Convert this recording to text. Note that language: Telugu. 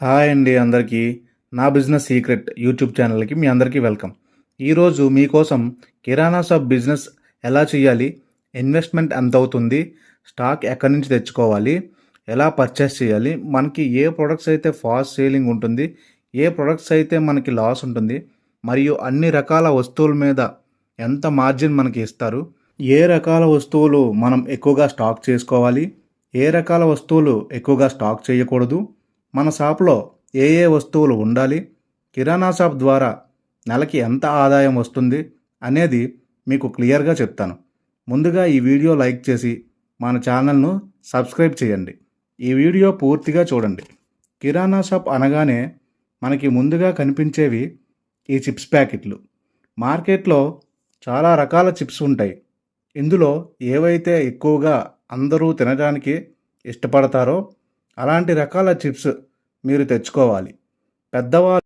హాయ్ అండి అందరికీ. నా బిజినెస్ సీక్రెట్ యూట్యూబ్ ఛానల్కి మీ అందరికీ వెల్కమ్. ఈరోజు మీకోసం కిరాణా షాప్ బిజినెస్ ఎలా చేయాలి ఇన్వెస్ట్మెంట్ ఎంత అవుతుంది స్టాక్ ఎక్కడి నుంచి తెచ్చుకోవాలి ఎలా పర్చేస్ చేయాలి మనకి ఏ ప్రొడక్ట్స్ అయితే ఫాస్ట్ సేలింగ్ ఉంటుంది ఏ ప్రొడక్ట్స్ అయితే మనకి లాస్ ఉంటుంది మరియు అన్ని రకాల వస్తువుల మీద ఎంత మార్జిన్ మనకి ఇస్తారు ఏ రకాల వస్తువులు మనం ఎక్కువగా స్టాక్ చేసుకోవాలి ఏ రకాల వస్తువులు ఎక్కువగా స్టాక్ చేయకూడదు మన షాప్లో ఏ ఏ వస్తువులు ఉండాలి? కిరాణా షాప్ ద్వారా నెలకి ఎంత ఆదాయం వస్తుంది? అనేది మీకు క్లియర్గా చెప్తాను. ముందుగా ఈ వీడియో లైక్ చేసి మన ఛానల్ను సబ్స్క్రైబ్ చేయండి. ఈ వీడియో పూర్తిగా చూడండి. కిరాణా షాప్ అనగానే మనకి ముందుగా కనిపించేవి ఈ చిప్స్ ప్యాకెట్లు. మార్కెట్లో చాలా రకాల చిప్స్ ఉంటాయి. ఇందులో ఏవైతే ఎక్కువగా అందరూ తినడానికి ఇష్టపడతారో అలాంటి రకాల చిప్స్ మీరు తెచ్చుకోవాలి. పెద్దవాళ్ళు